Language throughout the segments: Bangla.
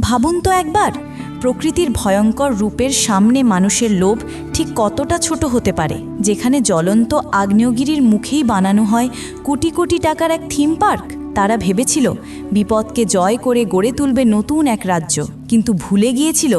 ভাবুন তো একবার, প্রকৃতির ভয়ঙ্কর রূপের সামনে মানুষের লোভ ঠিক কতটা ছোট হতে পারে, যেখানে জ্বলন্ত আগ্নেয়গিরির মুখেই বানানো হয় কোটি কোটি টাকার এক থিম পার্ক তারা ভেবেছিল, বিপদকে জয় করে গড়ে তুলবে নতুন এক রাজ্য, কিন্তু ভুলে গিয়েছিল,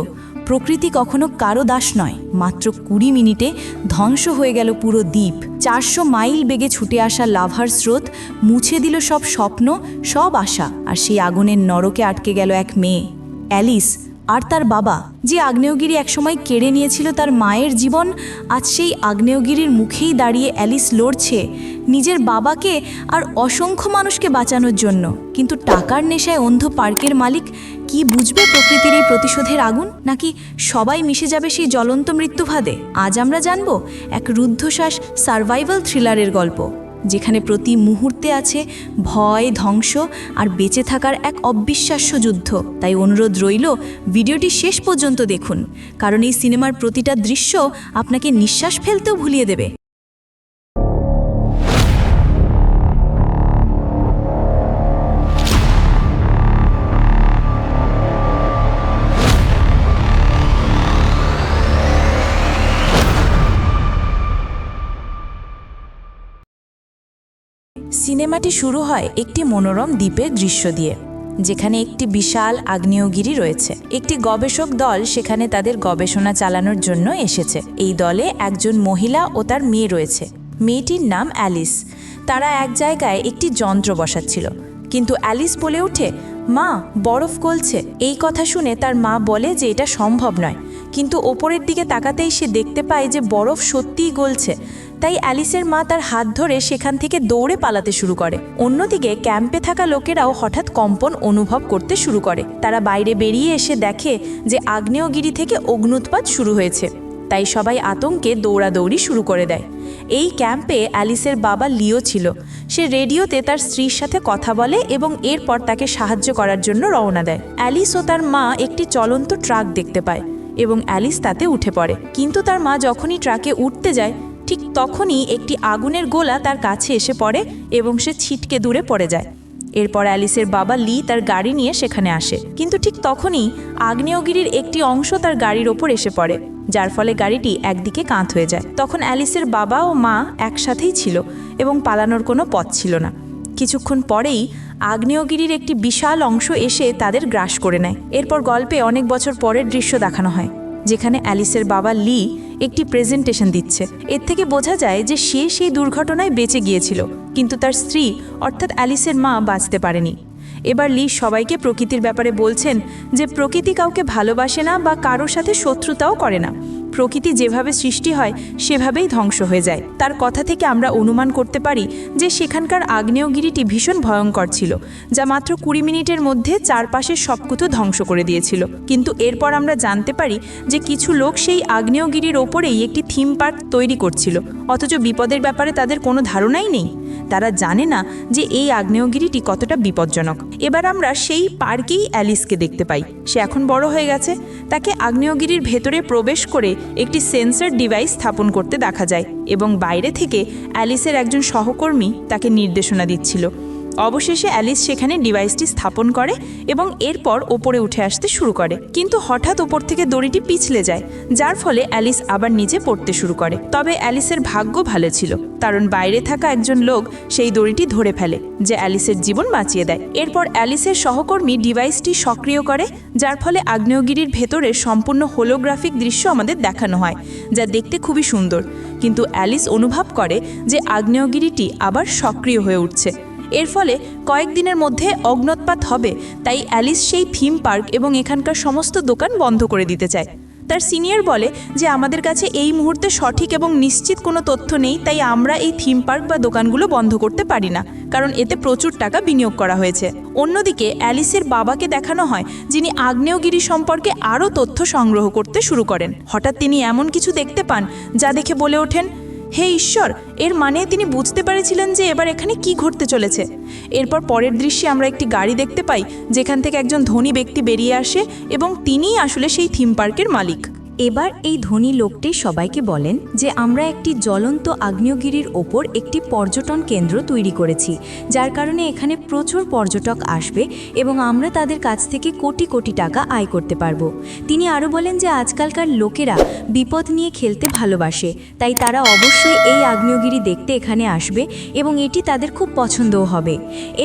প্রকৃতি কখনো কারও দাস নয়, মাত্র কুড়ি মিনিটে ধ্বংস হয়ে গেল পুরো দ্বীপ। চারশো মাইল বেগে ছুটে আসা লাভার স্রোত মুছে দিল সব স্বপ্ন, সব আশা, আর সেই আগুনের নরকে আটকে গেল এক মেয়ে। অ্যালিস আর তার বাবা, যে আগ্নেয়গিরি একসময় কেড়ে নিয়েছিল তার মায়ের জীবন, আজ সেই আগ্নেয়গিরির মুখেই দাঁড়িয়ে অ্যালিস লড়ছে নিজের বাবাকে আর অসংখ্য মানুষকে বাঁচানোর জন্য। কিন্তু টাকার নেশায় অন্ধ পার্কের মালিক কি বুঝবে প্রকৃতির এই প্রতিশোধের আগুন? নাকি সবাই মিশে যাবে সেই জ্বলন্ত মৃত্যুভাদে আজ আমরা জানব এক রুদ্ধশ্বাস সার্ভাইভাল থ্রিলারের গল্প। যেখানে প্রতি মুহূর্তে আছে ভয়, ধ্বংস আর বেঁচে থাকার এক অবিশ্বাস্য যুদ্ধ। তাই অনুরোধ রইল, ভিডিওটি শেষ পর্যন্ত দেখুন, কারণ এই সিনেমার প্রতিটা দৃশ্য আপনাকে নিঃশ্বাস ফেলতেও ভুলিয়ে দেবে। সিনেমাটি শুরু হয় একটি মনোরম দ্বীপের দৃশ্য দিয়ে, যেখানে একটি বিশাল আগ্নেয়গিরি রয়েছে। একটি গবেষক দল সেখানে তাদের গবেষণা চালানোর জন্য এসেছে। এই দলে একজন মহিলা ও তার মেয়ে রয়েছে। মেয়েটির নাম অ্যালিস। তারা এক জায়গায় একটি যন্ত্র বসাচ্ছিল। কিন্তু অ্যালিস বলে ওঠে, মা, বরফ গলছে। এই কথা শুনে তার মা বলে যে এটা সম্ভব নয়। কিন্তু ওপরের দিকে তাকাতেই সে দেখতে পায় যে বরফ সত্যিই গলছে। তাই অ্যালিসের মা তার হাত ধরে সেখান থেকে দৌড়ে পালাতে শুরু করে। অন্যদিকে ক্যাম্পে থাকা লোকেরাও হঠাৎ কম্পন অনুভব করতে শুরু করে। তারা বাইরে বেরিয়ে এসে দেখে যে আগ্নেয়গিরি থেকে অগ্নুৎপাত শুরু হয়েছে। তাই সবাই আতঙ্কে দৌড়াদৌড়ি শুরু করে দেয়। এই ক্যাম্পে অ্যালিসের বাবা লিও ছিল। সে রেডিওতে তার স্ত্রীর সাথে কথা বলে এবং এরপর তাকে সাহায্য করার জন্য রওনা দেয়। অ্যালিস ও তার মা একটি চলন্ত ট্রাক দেখতে পায় এবং অ্যালিস তাতে উঠে পড়ে। কিন্তু তার মা যখনই ট্রাকে উঠতে যায় ঠিক তখনই একটি আগুনের গোলা তার কাছে এসে পড়ে এবং সে ছিটকে দূরে পড়ে যায়। এরপর অ্যালিসের বাবা লি তার গাড়ি নিয়ে সেখানে আসে। কিন্তু ঠিক তখনই আগ্নেয়গিরির একটি অংশ তার গাড়ির ওপর এসে পড়ে, যার ফলে গাড়িটি একদিকে কাঁত হয়ে যায়। তখন অ্যালিসের বাবা ও মা একসাথেই ছিল এবং পালানোর কোনো পথ ছিল না। কিছুক্ষণ পরেই আগ্নেয়গিরির একটি বিশাল অংশ এসে তাদের গ্রাস করে নেয়। এরপর গল্পে অনেক বছর পরের দৃশ্য দেখানো হয়, যেখানে অ্যালিসের বাবা লি একটি প্রেজেন্টেশন দিচ্ছে। এর থেকে বোঝা যায় যে সে সেই দুর্ঘটনায় বেঁচে গিয়েছিল, কিন্তু তার স্ত্রী, অর্থাৎ অ্যালিসের মা, বাঁচতে পারেনি। এবার লি সবাইকে প্রকৃতির ব্যাপারে বলছেন যে প্রকৃতি কাউকে ভালোবাসে না বা কারোর সাথে শত্রুতাও করে না। প্রকৃতি যেভাবে সৃষ্টি হয়, সেভাবেই ধ্বংস হয়ে যায়। তার কথা থেকে আমরা অনুমান করতে পারি যে সেখানকার আগ্নেয়গিরিটি ভীষণ ভয়ঙ্কর ছিল, যা মাত্র কুড়ি মিনিটের মধ্যে চারপাশের সবকিছু ধ্বংস করে দিয়েছিল। কিন্তু এরপর আমরা জানতে পারি যে কিছু লোক সেই আগ্নেয়গিরির ওপরেই একটি থিম পার্ক তৈরি করছিল। অথচ বিপদের ব্যাপারে তাদের কোনো ধারণাই নেই। তারা জানে না যে এই আগ্নেয়গিরিটি কতটা বিপজ্জনক। এবার আমরা সেই পার্কেই অ্যালিসকে দেখতে পাই। সে এখন বড় হয়ে গেছে। তাকে আগ্নেয়গিরির ভেতরে প্রবেশ করে একটি সেন্সর ডিভাইস স্থাপন করতে দেখা যায় এবং বাইরে থেকে অ্যালিসের একজন সহকর্মী তাকে নির্দেশনা দিচ্ছিল। অবশেষে অ্যালিস সেখানে ডিভাইসটি স্থাপন করে এবং এরপর ওপরে উঠে আসতে শুরু করে। কিন্তু হঠাৎ ওপর থেকে দড়িটি পিছলে যায়, যার ফলে অ্যালিস আবার নিচে পড়তে শুরু করে। তবে অ্যালিসের ভাগ্য ভালো ছিল, কারণ বাইরে থাকা একজন লোক সেই দড়িটি ধরে ফেলে, যে অ্যালিসের জীবন বাঁচিয়ে দেয়। এরপর অ্যালিসের সহকর্মী ডিভাইসটি সক্রিয় করে, যার ফলে আগ্নেয়গিরির ভেতরে সম্পূর্ণ হোলোগ্রাফিক দৃশ্য আমাদের দেখানো হয়, যা দেখতে খুবই সুন্দর। কিন্তু অ্যালিস অনুভব করে যে আগ্নেয়গিরিটি আবার সক্রিয় হয়ে উঠছে। এর ফলে কয়েকদিনের মধ্যে অগ্নৎপাত হবে, তাই অ্যালিস সেই থিম পার্ক এবং এখানকার সমস্ত দোকান বন্ধ করে দিতে চায়। তার সিনিয়র বলে যে, আমাদের কাছে এই মুহূর্তে সঠিক এবং নিশ্চিত কোনো তথ্য নেই, তাই আমরা এই থিম পার্ক বা দোকানগুলো বন্ধ করতে পারি না, কারণ এতে প্রচুর টাকা বিনিয়োগ করা হয়েছে। অন্যদিকে অ্যালিসের বাবাকে দেখানো হয়, যিনি আগ্নেয়গিরি সম্পর্কে আরও তথ্য সংগ্রহ করতে শুরু করেন। হঠাৎ তিনি এমন কিছু দেখতে পান, যা দেখে বলে ওঠেন হে ঈশ্বর, এর মানে তিনি বুঝতে পেরেছিলেন যে এবার এখানে কি ঘটতে চলেছে। এরপর পরের দৃশ্যে আমরা একটি গাড়ি দেখতে পাই, যেখান থেকে একজন ধনী ব্যক্তি বেরিয়ে আসে এবং তিনিই আসলে সেই থিম পার্কের মালিক। এবার এই ধনী লোকটি সবাইকে বলেন যে, আমরা একটি জ্বলন্ত আগ্নেয়গিরির ওপর একটি পর্যটন কেন্দ্র তৈরি করেছি, যার কারণে এখানে প্রচুর পর্যটক আসবে এবং আমরা তাদের কাছ থেকে কোটি কোটি টাকা আয় করতে পারব। তিনি আরও বলেন যে, আজকালকার লোকেরা বিপদ নিয়ে খেলতে ভালোবাসে, তাই তারা অবশ্যই এই আগ্নেয়গিরি দেখতে এখানে আসবে এবং এটি তাদের খুব পছন্দও হবে।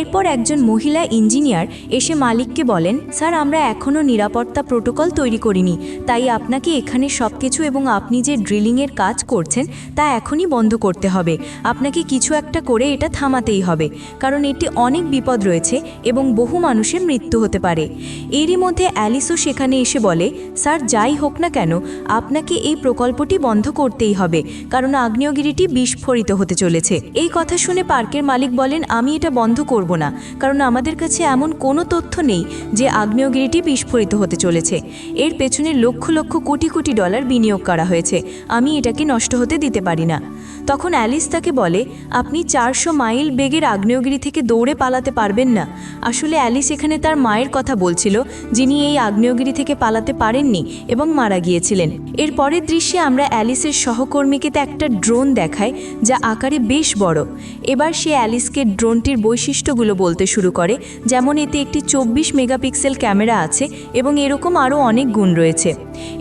এরপর একজন মহিলা ইঞ্জিনিয়ার এসে মালিককে বলেন, স্যার, আমরা এখনও নিরাপত্তা প্রোটোকল তৈরি করিনি, তাই আপনাকে এখানে সব কিছু এবং আপনি যে ড্রিলিংয়ের কাজ করছেন, তা এখনই বন্ধ করতে হবে। আপনাকে কিছু একটা করে এটা থামাতেই হবে, কারণ এটি অনেক বিপদ রয়েছে এবং বহু মানুষের মৃত্যু হতে পারে। এরই মধ্যে অ্যালিসও সেখানে এসে বলে, স্যার, যাই হোক না কেন, আপনাকে এই প্রকল্পটি বন্ধ করতেই হবে, কারণ আগ্নেয়গিরিটি বিস্ফোরিত হতে চলেছে। এই কথা শুনে পার্কের মালিক বলেন, আমি এটা বন্ধ করব না, কারণ আমাদের কাছে এমন কোনো তথ্য নেই যে আগ্নেয়গিরিটি বিস্ফোরিত হতে চলেছে। এর পেছনে লক্ষ লক্ষ কোটি কোটি ডলার বিনিয়োগ করা হয়েছে। আমি এটাকে নষ্ট হতে দিতে পারি না। তখন অ্যালিস তাকে বলে, আপনি চারশো মাইল বেগের আগ্নেয়গিরি থেকে দৌড়ে পালাতে পারবেন না। আসলে অ্যালিস এখানে তার মায়ের কথা বলছিল, যিনি এই আগ্নেয়গিরি থেকে পালাতে পারেননি এবং মারা গিয়েছিলেন। এর পরের দৃশ্যে আমরা অ্যালিসের সহকর্মীকে তা একটা ড্রোন দেখায় যা আকারে বেশ বড়। এবার সে অ্যালিসকে ড্রোনটির বৈশিষ্ট্যগুলো বলতে শুরু করে, যেমন এতে একটি চব্বিশ মেগাপিক্সেল ক্যামেরা আছে এবং এরকম আরও অনেক গুণ রয়েছে।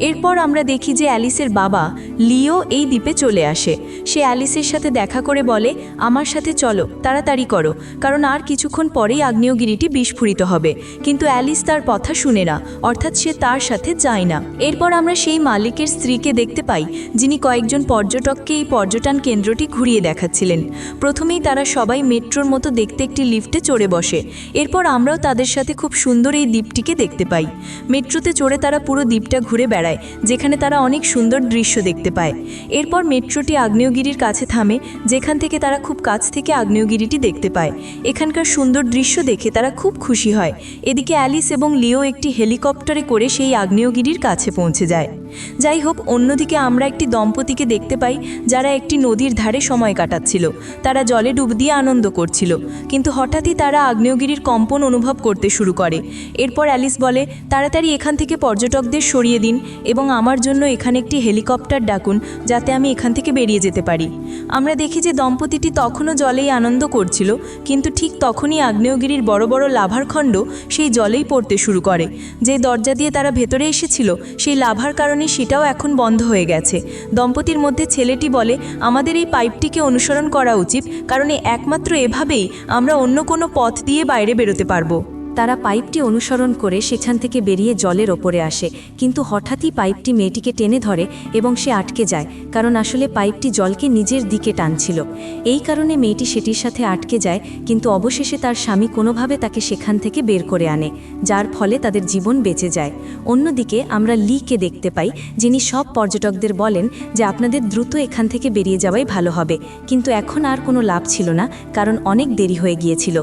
এরপর আমরা দেখি যে অ্যালিসের বাবা লিও এই দ্বীপে চলে আসে। সে অ্যালিসের সাথে দেখা করে বলে, আমার সাথে চলো, তাড়াতাড়ি করো। কারণ আর কিছুক্ষণ পরেই আগ্নেয়গিরিটি বিস্ফোরিত হবে। কিন্তু অ্যালিস তার কথা শুনে না, অর্থাৎ সে তার সাথে যায় না। এরপর আমরা সেই মালিকের স্ত্রীকে দেখতে পাই, যিনি কয়েকজন পর্যটককে এই পর্যটন কেন্দ্রটি ঘুরিয়ে দেখাচ্ছিলেন। প্রথমেই তারা সবাই মেট্রোর মতো দেখতে একটি লিফটে চড়ে বসে। এরপর আমরাও তাদের সাথে খুব সুন্দর এই দ্বীপটিকে দেখতে পাই। মেট্রোতে চড়ে তারা পুরো দ্বীপটা ঘুরে বেড়ায়, যেখানে তারা অনেক সুন্দর দৃশ্য দেখতে পায়। এরপর মেট্রোটি আগ্নেয়গিরির কাছে থামে, যেখান থেকে তারা খুব কাছ থেকে আগ্নেয়গিরিটি দেখতে পায়। এখানকার সুন্দর দৃশ্য দেখে তারা খুব খুশি হয়। এদিকে অ্যালিস এবং লিও একটি হেলিকপ্টারে করে সেই আগ্নেয়গিরির কাছে পৌঁছে যায়। যাই হোক, অন্যদিকে আমরা একটি দম্পতিকে দেখতে পাই, যারা একটি নদীর ধারে সময় কাটাচ্ছিল। তারা জলে ডুব দিয়ে আনন্দ করছিল। কিন্তু হঠাৎই তারা আগ্নেয়গিরির কম্পন অনুভব করতে শুরু করে। এরপর অ্যালিস বলে, তাড়াতাড়ি এখান থেকে পর্যটকদের সরিয়ে দিন এবং আমার জন্য এখানে একটি হেলিকপ্টার ডাকুন, যাতে আমি এখান থেকে বেরিয়ে যেতে পারি। আমরা দেখি যে দম্পতিটি তখনও জলেই আনন্দ করছিল, কিন্তু ঠিক তখনই আগ্নেয়গিরির বড় বড় লাভার খণ্ড সেই জলেই পড়তে শুরু করে। যে দরজা দিয়ে তারা ভেতরে এসেছিল, সেই লাভার কারণে সেটাও এখন বন্ধ হয়ে গেছে। দম্পতির মধ্যে ছেলেটি বলে, আমাদের এই পাইপটিকে অনুসরণ করা উচিত, কারণ একমাত্র এভাবেই আমরা অন্য কোনো পথ দিয়ে বাইরে বেরোতে পারব। তারা পাইপটি অনুসরণ করে সেখান থেকে বেরিয়ে জলের ওপরে আসে, কিন্তু হঠাৎই পাইপটি মেয়েটিকে টেনে ধরে এবং সে আটকে যায়, কারণ আসলে পাইপটি জলকে নিজের দিকে টানছিল। এই কারণে মেয়েটি সেটির সাথে আটকে যায়, কিন্তু অবশেষে তার স্বামী কোনোভাবে তাকে সেখান থেকে বের করে আনে, যার ফলে তাদের জীবন বেঁচে যায়। অন্যদিকে আমরা লিকে দেখতে পাই, যিনি সব পর্যটকদের বলেন যে আপনাদের দ্রুত এখান থেকে বেরিয়ে যাওয়াই ভালো হবে, কিন্তু এখন আর কোনো লাভ ছিল না, কারণ অনেক দেরি হয়ে গিয়েছিল।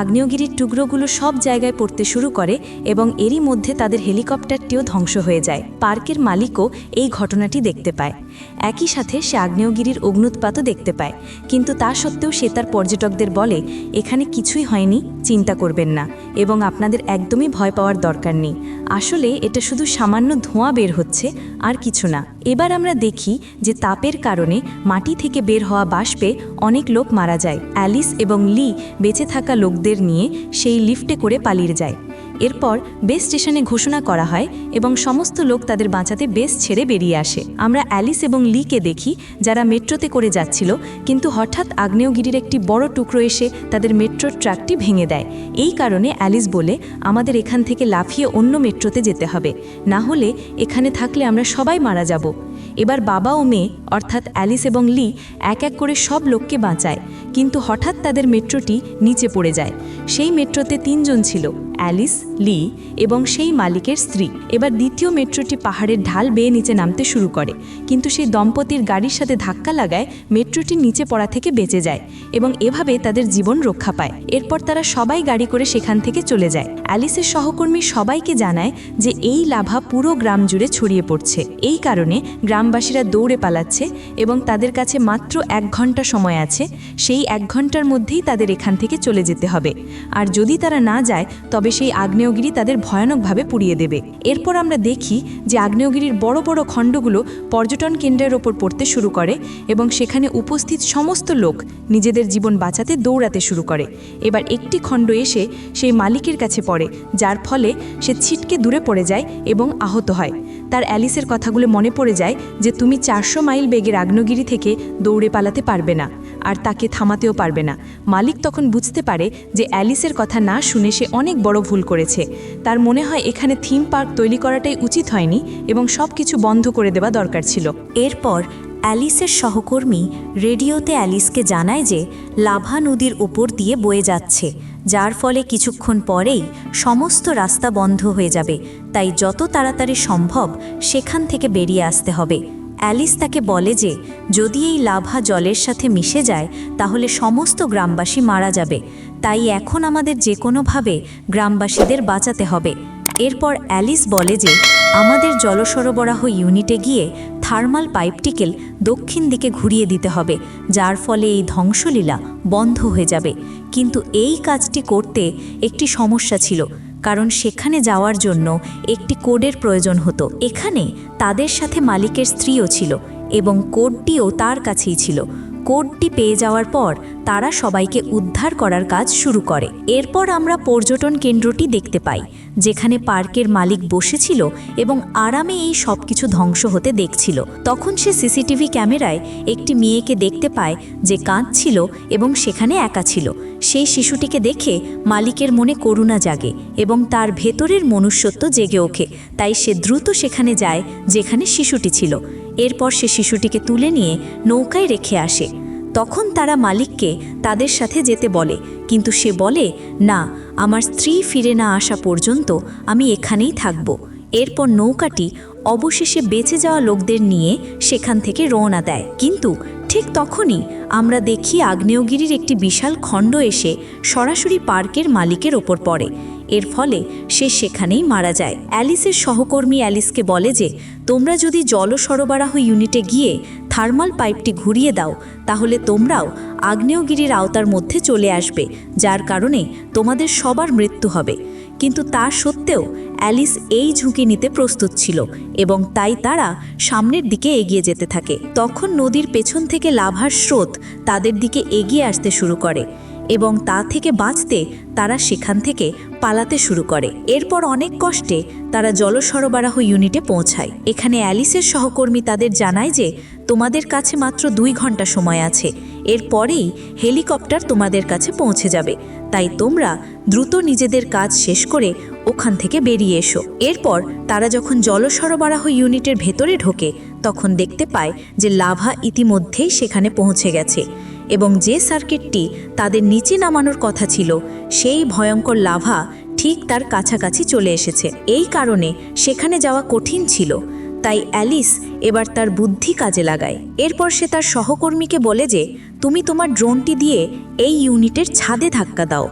আগ্নেয়গিরির টুকরোগুলো সব জায়গায় পড়তে শুরু করে এবং এরই মধ্যে তাদের হেলিকপ্টারটিও ধ্বংস হয়ে যায়। পার্কের মালিকও এই ঘটনাটি দেখতে পায়। একই সাথে সে আগ্নেয়গিরির অগ্নুৎপাতও দেখতে পায়। কিন্তু তা সত্ত্বেও সে তার পর্যটকদের বলে, এখানে কিছুই হয়নি, চিন্তা করবেন না এবং আপনাদের একদমই ভয় পাওয়ার দরকার নেই। আসলে এটা শুধু সামান্য ধোঁয়া বের হচ্ছে, আর কিছু না। এবার আমরা দেখি যে তাপের কারণে মাটি থেকে বের হওয়া বাষ্পে অনেক লোক মারা যায়। অ্যালিস এবং লি বেঁচে থাকা লোকদের নিয়ে সেই লিফটে করে পালিয়ে যায়। এরপর বেস স্টেশনে ঘোষণা করা হয় এবং সমস্ত লোক তাদের বাঁচাতে বেস ছেড়ে বেরিয়ে আসে। আমরা অ্যালিস এবং লিকে দেখি, যারা মেট্রোতে করে যাচ্ছিল, কিন্তু হঠাৎ আগ্নেয়গিরির একটি বড় টুকরো এসে তাদের মেট্রোর ট্র্যাকটি ভেঙে দেয়। এই কারণে অ্যালিস বলে, আমাদের এখান থেকে লাফিয়ে অন্য মেট্রোতে যেতে হবে। না হলে এখানে থাকলে আমরা সবাই মারা যাব। এবার বাবা ও মেয়ে, অর্থাৎ অ্যালিস এবং লি এক এক করে সব লোককে বাঁচায়। কিন্তু হঠাৎ তাদের মেট্রোটি নিচে পড়ে যায়। সেই মেট্রোতে তিনজন ছিল। অ্যালিস, লি এবং সেই মালিকের স্ত্রী। এবার দ্বিতীয় মেট্রোটি পাহাড়ের ঢাল বেয়ে নিচে নামতে শুরু করে। কিন্তু সেই দম্পতির গাড়ির সাথে ধাক্কা লাগায় মেট্রোটি নিচে পড়া থেকে বেঁচে যায় এবং এভাবে তাদের জীবন রক্ষা পায়। এরপর তারা সবাই গাড়ি করে সেখান থেকে চলে যায়। অ্যালিসের সহকর্মী সবাইকে জানায় যে এই লাভা পুরো গ্রাম জুড়ে ছড়িয়ে পড়ছে। এই কারণে গ্রামবাসীরা দৌড়ে পালাচ্ছে এবং তাদের কাছে মাত্র এক ঘণ্টা সময় আছে। সেই এক ঘণ্টার মধ্যেই তাদের এখান থেকে চলে যেতে হবে। আর যদি তারা না যায়, তবে তবে সেই আগ্নেয়গিরি তাদের ভয়ানকভাবে পুড়িয়ে দেবে। এরপর আমরা দেখি যে আগ্নেয়গিরির বড় বড় খণ্ডগুলো পর্যটন কেন্দ্রের ওপর পড়তে শুরু করে এবং সেখানে উপস্থিত সমস্ত লোক নিজেদের জীবন বাঁচাতে দৌড়াতে শুরু করে। এবার একটি খণ্ড এসে সেই মালিকের কাছে পড়ে, যার ফলে সে ছিটকে দূরে পড়ে যায় এবং আহত হয়। তার অ্যালিসের কথাগুলো মনে পড়ে যায় যে, তুমি চারশো মাইল বেগের আগ্নেয়গিরি থেকে দৌড়ে পালাতে পারবে না। আর তাকে থামাতেও পারবে না। মালিক তখন বুঝতে পারে যে অ্যালিসের কথা না শুনে সে অনেক বড় ভুল করেছে। তার মনে হয় এখানে থিম পার্ক তৈরি করাটাই উচিত হয়নি এবং সব কিছু বন্ধ করে দেওয়া দরকার ছিল। এরপর অ্যালিসের সহকর্মী রেডিওতে অ্যালিসকে জানায় যে লাভা নদীর ওপর দিয়ে বয়ে যাচ্ছে, যার ফলে কিছুক্ষণ পরেই সমস্ত রাস্তা বন্ধ হয়ে যাবে। তাই যত তাড়াতাড়ি সম্ভব সেখান থেকে বেরিয়ে আসতে হবে। অ্যালিস তাকে বলে যে, যদি এই লাভা জলের সাথে মিশে যায়, তাহলে সমস্ত গ্রামবাসী মারা যাবে। তাই এখন আমাদের যে কোনোভাবে গ্রামবাসীদের বাঁচাতে হবে। এরপর অ্যালিস বলে যে, আমাদের জল সরবরাহ ইউনিটে গিয়ে থার্মাল পাইপটিকেল দক্ষিণ দিকে ঘুরিয়ে দিতে হবে, যার ফলে এই ধ্বংসলীলা বন্ধ হয়ে যাবে। কিন্তু এই কাজটি করতে একটি সমস্যা ছিল। কারণ সেখানে যাওয়ার জন্য একটি কোডের প্রয়োজন হতো। এখানে তাদের সাথে মালিকের স্ত্রীও ছিল এবং কোডটিও তার কাছেই ছিল। কোডটি পেয়ে যাওয়ার পর তারা সবাইকে উদ্ধার করার কাজ শুরু করে। এরপর আমরা পর্যটন কেন্দ্রটি দেখতে পাই, যেখানে পার্কের মালিক বসেছিল এবং আরামে এই সব কিছু ধ্বংস হতে দেখছিল। তখন সে সিসিটিভি ক্যামেরায় একটি মেয়েকে দেখতে পায় যে কাঁদছিল এবং সেখানে একা ছিল। সেই শিশুটিকে দেখে মালিকের মনে করুণা জাগে এবং তার ভেতরের মনুষ্যত্ব জেগে ওঠে। তাই সে দ্রুত সেখানে যায়, যেখানে শিশুটি ছিল। এরপর সে শিশুটিকে তুলে নিয়ে নৌকায় রেখে আসে। তখন তারা মালিককে তাদের সাথে যেতে বলে, কিন্তু সে বলে, না, আমার স্ত্রী ফিরে না আসা পর্যন্ত আমি এখানেই থাকব। এরপর নৌকাটি অবশেষে বেঁচে যাওয়া লোকদের নিয়ে সেখান থেকে রওনা দেয়। কিন্তু ঠিক তখনই আমরা দেখি আগ্নেয়গিরির একটি বিশাল খণ্ড এসে সরাসরি পার্কের মালিকের ওপর পড়ে। এর ফলে সে সেখানেই মারা যায়। অ্যালিসের সহকর্মী অ্যালিসকে বলে যে, তোমরা যদি জল সরবরাহ ইউনিটে গিয়ে থার্মাল পাইপটি ঘুরিয়ে দাও, তাহলে তোমরাও আগ্নেয়গিরির আওতার মধ্যে চলে আসবে, যার কারণে তোমাদের সবার মৃত্যু হবে। কিন্তু তা সত্ত্বেও অ্যালিস এই ঝুঁকি নিতে প্রস্তুত ছিল এবং তাই তারা সামনের দিকে এগিয়ে যেতে থাকে। তখন নদীর পেছন থেকে লাভার স্রোত তাদের দিকে এগিয়ে আসতে শুরু করে এবং তা থেকে বাঁচতে তারা সেখান থেকে পালাতে শুরু করে। এরপর অনেক কষ্টে তারা জল সরবরাহ ইউনিটে পৌঁছায়। এখানে অ্যালিসের সহকর্মী তাদের জানায় যে তোমাদের কাছে মাত্র দুই ঘণ্টা সময় আছে। এরপরেই হেলিকপ্টার তোমাদের কাছে পৌঁছে যাবে। তাই তোমরা দ্রুত নিজেদের কাজ শেষ করে ওখান থেকে বেরিয়ে এসো। এরপর তারা যখন জল সরবরাহ ইউনিটের ভেতরে ঢোকে, তখন দেখতে পায় যে লাভা ইতিমধ্যেই সেখানে পৌঁছে গেছে। এবং যে সার্কিটটি তাদের নিচে নামানোর কথা ছিল, সেই ভয়ঙ্কর লাভা ঠিক তার কাছাকাছি চলে এসেছে। এই কারণে সেখানে যাওয়া কঠিন ছিল। তাই অ্যালিস এবার তার বুদ্ধি কাজে লাগায়। এরপর সে তার সহকর্মীকে বলে যে, তুমি তোমার ড্রোনটি দিয়ে এই ইউনিটের ছাদে ধাক্কা দাও।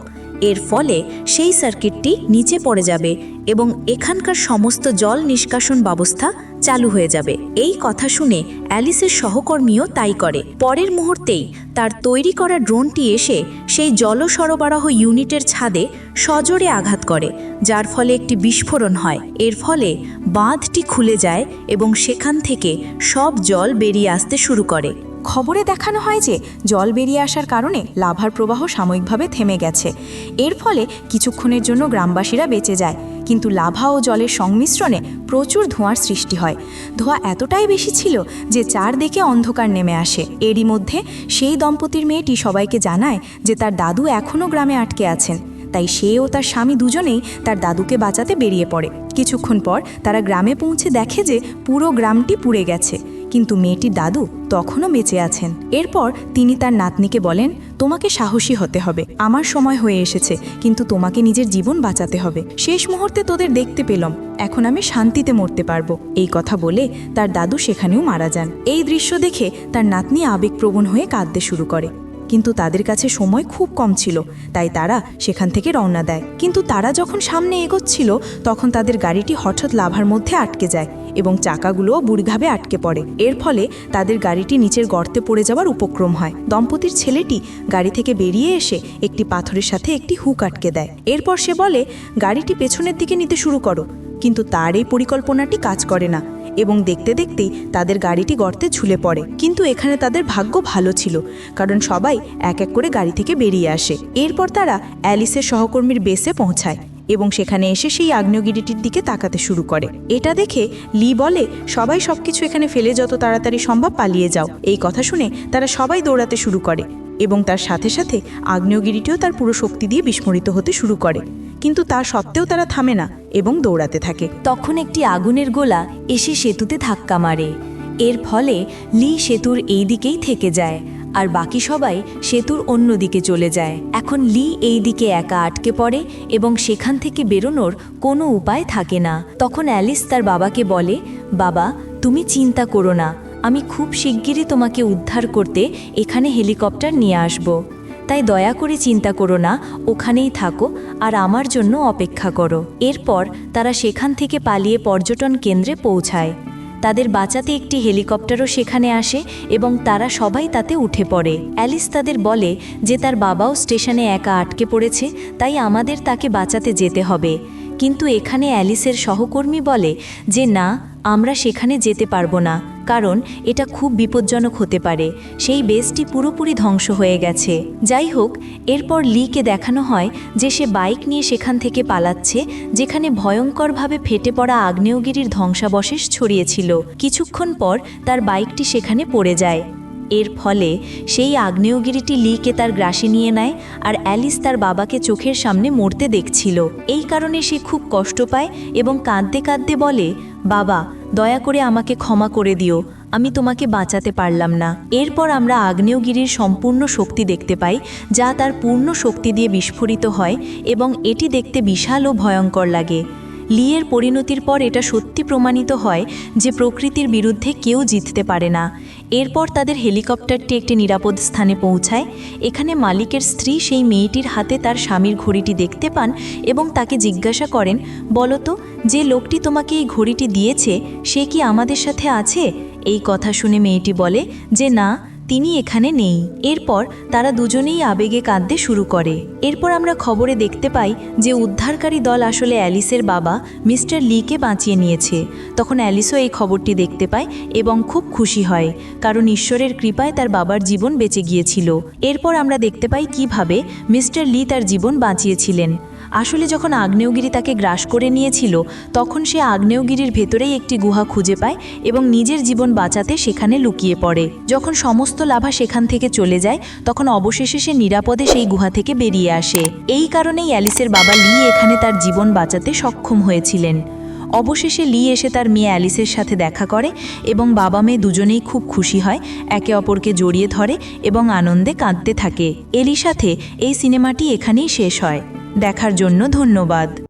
এর ফলে সেই সার্কিটটি নিচে পড়ে যাবে এবং এখানকার সমস্ত জল নিষ্কাশন ব্যবস্থা চালু হয়ে যাবে। এই কথা শুনে অ্যালিসের সহকর্মীও তাই করে। পরের মুহূর্তেই তার তৈরি করা ড্রোনটি এসে সেই জল সরবরাহ ইউনিটের ছাদে সজোরে আঘাত করে, যার ফলে একটি বিস্ফোরণ হয়। এর ফলে বাঁধটি খুলে যায় এবং সেখান থেকে সব জল বেরিয়ে আসতে শুরু করে। খবরে দেখানো হয় যে জল বেরিয়ে আসার কারণে লাভার প্রবাহ সাময়িকভাবে থেমে গেছে। এর ফলে কিছুক্ষণের জন্য গ্রামবাসীরা বেঁচে যায়। কিন্তু লাভা ও জলের সংমিশ্রণে প্রচুর ধোঁয়ার সৃষ্টি হয়। ধোঁয়া এতটাই বেশি ছিল যে চারদিকে অন্ধকার নেমে আসে। এরই মধ্যে সেই দম্পতির মেয়েটি সবাইকে জানায় যে তার দাদু এখনও গ্রামে আটকে আছেন। তাই সে ও তার স্বামী দুজনেই তার দাদুকে বাঁচাতে বেরিয়ে পড়ে। কিছুক্ষণ পর তারা গ্রামে পৌঁছে দেখে যে পুরো গ্রামটি পুড়ে গেছে। কিন্তু মেয়েটির দাদু তখনও বেঁচে আছেন। এরপর তিনি তার নাতনিকে বলেন, তোমাকে সাহসী হতে হবে। আমার সময় হয়ে এসেছে, কিন্তু তোমাকে নিজের জীবন বাঁচাতে হবে। শেষ মুহূর্তে তোদের দেখতে পেলাম। এখন আমি শান্তিতে মরতে পারব। এই কথা বলে তার দাদু সেখানেও মারা যান। এই দৃশ্য দেখে তার নাতনি আবেগপ্রবণ হয়ে কাঁদতে শুরু করে। কিন্তু তাদের কাছে সময় খুব কম ছিল, তাই তারা সেখান থেকে রওনা দেয়। কিন্তু তারা যখন সামনে এগোচ্ছিল, তখন তাদের গাড়িটি হঠাৎ লাভার মধ্যে আটকে যায় এবং চাকাগুলোও বুড়িভাবে আটকে পড়ে। এর ফলে তাদের গাড়িটি নিচের গর্তে পড়ে যাওয়ার উপক্রম হয়। দম্পতির ছেলেটি গাড়ি থেকে বেরিয়ে এসে একটি পাথরের সাথে একটি হুক আটকে দেয়। এরপর সে বলে, গাড়িটি পেছনের দিকে নিতে শুরু করো, কিন্তু তার এই পরিকল্পনাটি কাজ করে না। এবং দেখতে দেখতেই তাদের গাড়িটি গর্তে ঝুলে পড়ে। কিন্তু এখানে তাদের ভাগ্য ভালো ছিল, কারণ সবাই এক এক করে গাড়ি থেকে বেরিয়ে আসে। এরপর তারা অ্যালিসের সহকর্মীর বেসে পৌঁছায় এবং সেখানে এসে সেই আগ্নেয়গিরিটির দিকে তাকাতে শুরু করে। এটা দেখে লি বলে, সবাই সবকিছু এখানে ফেলে যত তাড়াতাড়ি সম্ভব পালিয়ে যাও। এই কথা শুনে তারা সবাই দৌড়াতে শুরু করে। এবং তার সাথে সাথে আগ্নেয়গিরিটিও তার পুরো শক্তি দিয়ে বিস্মরিত হতে শুরু করে। কিন্তু তা সত্ত্বেও তারা থামে না এবং দৌড়াতে থাকে। তখন একটি আগুনের গোলা এসে সেতুতে ধাক্কা মারে। এর ফলে লি সেতুর এই দিকেই থেকে যায় আর বাকি সবাই সেতুর অন্য দিকে চলে যায়। এখন লি এই দিকে একা আটকে পড়ে এবং সেখান থেকে বেরোনোর কোনো উপায় থাকে না। তখন অ্যালিস তার বাবাকে বলে, বাবা, তুমি চিন্তা করো না। আমি খুব শিগগিরই তোমাকে উদ্ধার করতে এখানে হেলিকপ্টার নিয়ে আসব। তাই দয়া করে চিন্তা করো না, ওখানেই থাকো আর আমার জন্য অপেক্ষা করো। এরপর তারা সেখান থেকে পালিয়ে পর্যটন কেন্দ্রে পৌঁছায়। তাদের বাঁচাতে একটি হেলিকপ্টারও সেখানে আসে এবং তারা সবাই তাতে উঠে পড়ে। অ্যালিস তাদের বলে যে তার বাবাও স্টেশনে একা আটকে পড়েছে, তাই আমাদের তাকে বাঁচাতে যেতে হবে। কিন্তু এখানে অ্যালিসের সহকর্মী বলে যে, না, আমরা সেখানে যেতে পারব না, কারণ এটা খুব বিপজ্জনক হতে পারে। সেই বেসটি পুরোপুরি ধ্বংস হয়ে গেছে। যাই হোক, এরপর লিকে দেখানো হয় যে, সে বাইক নিয়ে সেখান থেকে পালাচ্ছে, যেখানে ভয়ঙ্করভাবে ফেটে পড়া আগ্নেয়গিরির ধ্বংসাবশেষ ছড়িয়েছিল কিছুক্ষণ পর তার বাইকটি সেখানে পড়ে যায়। এর ফলে সেই আগ্নেয়গিরিটি লিকে তার গ্রাসে নিয়ে নেয় আর অ্যালিস তার বাবাকে চোখের সামনে মরতে দেখছিল। এই কারণে সে খুব কষ্ট পায় এবং কাঁদতে কাঁদতে বলে, বাবা, দয়া করে আমাকে ক্ষমা করে দিও, আমি তোমাকে বাঁচাতে পারলাম না। এরপর আমরা আগ্নেয়গিরির সম্পূর্ণ শক্তি দেখতে পাই, যা তার পূর্ণ শক্তি দিয়ে বিস্ফোরিত হয় এবং এটি দেখতে বিশাল ও ভয়ঙ্কর লাগে। লিয়ের পরিণতির পর এটা সত্যি প্রমাণিত হয় যে প্রকৃতির বিরুদ্ধে কেউ জিততে পারে না। এরপর তাদের হেলিকপ্টারটি একটি নিরাপদ স্থানে পৌঁছায়। এখানে মালিকের স্ত্রী সেই মেয়েটির হাতে তার স্বামীর ঘড়িটি দেখতে পান এবং তাকে জিজ্ঞাসা করেন, বলতো, যে লোকটি তোমাকে এই ঘড়িটি দিয়েছে, সে কি আমাদের সাথে আছে? এই কথা শুনে মেয়েটি বলে যে, না। তিনি এখানে নেই। এরপর তারা দুজনেই আবেগে কাঁদতে শুরু করে। এরপর আমরা খবরে দেখতে পাই যে উদ্ধারকারী দল আসলে অ্যালিসের বাবা, মিস্টার লিকে বাঁচিয়ে নিয়েছে। তখন অ্যালিসও এই খবরটি দেখতে পায় এবং খুব খুশি হয়, কারণ ঈশ্বরের কৃপায় তার বাবার জীবন বেঁচে গিয়েছিল। এরপর আমরা দেখতে পাই কীভাবে মিস্টার লি তার জীবন বাঁচিয়েছিলেন। আসলে যখন আগ্নেয়গিরি তাকে গ্রাস করে নিয়েছিল, তখন সে আগ্নেয়গিরির ভেতরেই একটি গুহা খুঁজে পায় এবং নিজের জীবন বাঁচাতে সেখানে লুকিয়ে পড়ে। যখন সমস্ত লাভা সেখান থেকে চলে যায়, তখন অবশেষে সে নিরাপদে সেই গুহা থেকে বেরিয়ে আসে। এই কারণেই অ্যালিসের বাবা লি এখানে তার জীবন বাঁচাতে সক্ষম হয়েছিলেন। অবশেষে লি এসে তার মেয়ে অ্যালিসের সাথে দেখা করে এবং বাবা মেয়ে দুজনেই খুব খুশি হয়, একে অপরকে জড়িয়ে ধরে এবং আনন্দে কাঁদতে থাকে। এলির সাথে এই সিনেমাটি এখানেই শেষ হয়। দেখার জন্য ধন্যবাদ।